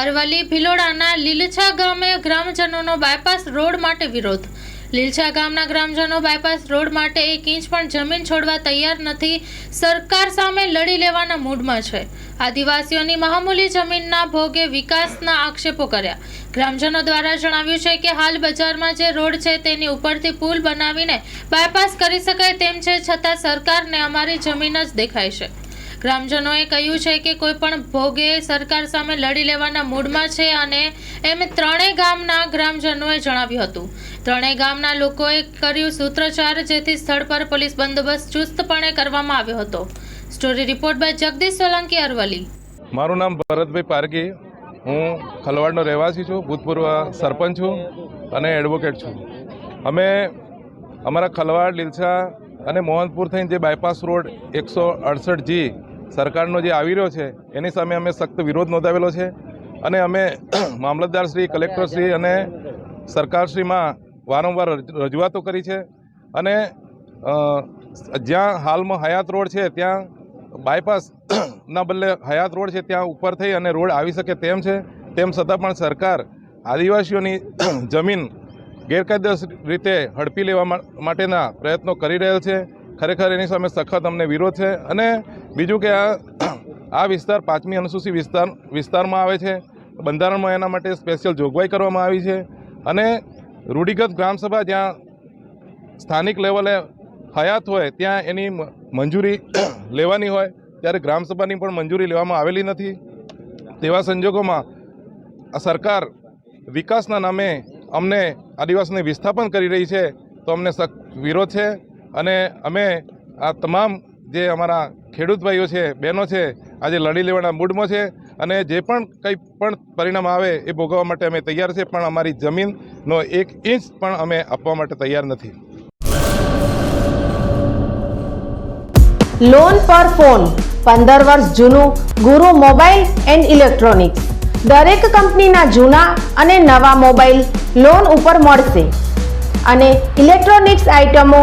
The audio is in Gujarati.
અરવલ્લી ભિલોડાના લીલછા ગામે ગ્રામજનોનો બાયપાસ રોડ માટે વિરોધ. લીલછા ગામના ગ્રામજનો બાયપાસ રોડ માટે એક ઇંચ પણ જમીન છોડવા તૈયાર નથી, સરકાર સામે લડી લેવાના મૂડમાં છે. આદિવાસીઓની મહામૂલી જમીનના ભોગે વિકાસના આક્ષેપો કર્યા. ગ્રામજનો દ્વારા જણાવ્યું છે કે હાલ બજારમાં જે રોડ છે તેની ઉપરથી પુલ બનાવીને બાયપાસ કરી શકાય તેમ છે, છતાં સરકારને અમારી જમીન જ દેખાય છે. ગ્રામજનોએ કહ્યું છે કે કોઈ પણ ભોગે સરકાર સામે લડી લેવાના મૂડમાં છે અને એમ ત્રણેય ગામના ગ્રામજનોએ જણાવ્યું હતું. ત્રણેય ગામના લોકોએ કર્યું સૂત્રોચ્ચાર જેથી સ્થળ પર પોલીસ બંદોબસ્ત ચુસ્તપણે કરવામાં આવ્યો હતો. Story report by Jagdish Solanki Aravalli મારું નામ ભરતભાઈ પારકી. હું ખલવાડનો રહેવાસી છું, ભૂતપૂર્વ સરપંચ છું અને એડવોકેટ છું. અમે અમારા ખલવાડ, લીલછા અને મોહનપુર થઈને જે બાયપાસ રોડ એકસો અડસઠ જી સરકારનો જે આવી રહ્યો છે, એની સામે અમે સખ્ત વિરોધ નોંધાવેલો છે અને અમે મામલતદારશ્રી કલેક્ટરશ્રી અને સરકારશ્રીમાં વારંવાર રજૂઆતો કરી છે અને જ્યાં હાલમાં હયાત રોડ છે, ત્યાં બાયપાસ ના બદલે હયાત રોડ છે, ત્યાં ઉપર થઈ અને રોડ આવી શકે તેમ છે, તેમ છતાં પણ સરકાર આદિવાસીઓની જમીન ગેરકાયદેસર રીતે હડપી લેવા માટેના પ્રયત્નો કરી રહેલ છે. ખરેખર એની સામે સખત અમને વિરોધ છે. અને બીજું કે આ આ વિસ્તાર પાંચમી અનુસૂચિત વિસ્તાર, વિસ્તારમાં આવે છે. બંધારણમાં એના માટે સ્પેશિયલ જોગવાઈ કરવામાં આવી છે. અને રૂઢિગત ગ્રામસભા જ્યાં સ્થાનિક લેવલે હયાત હોય, ત્યાં એની મંજૂરી લેવાની હોય, ત્યારે ગ્રામસભાની પણ મંજૂરી લેવામાં આવેલી નથી. તેવા સંજોગોમાં સરકાર વિકાસના નામે અમને આદિવાસીને વિસ્થાપન કરી રહી છે, તો અમને સખ્ત વિરોધ છે. અને અમે આ તમામ જે અમારા ખેડૂત ભાઈઓ છે, બહેનો છે, આજે લડી લેવાના મૂડમાં છે અને જે પણ કંઈ પણ પરિણામ આવે એ ભોગવવા માટે અમે તૈયાર છે, પણ અમારી જમીનનો એક ઇંચ પણ અમે આપવા માટે તૈયાર નથી. લોન પર ફોન પંદર વર્ષ જૂનું, ગુરુ મોબાઈલ એન્ડ ઇલેક્ટ્રોનિક્સ. દરેક કંપનીના જૂના અને નવા મોબાઈલ લોન ઉપર મળશે. અને ઇલેક્ટ્રોનિક્સ આઇટમો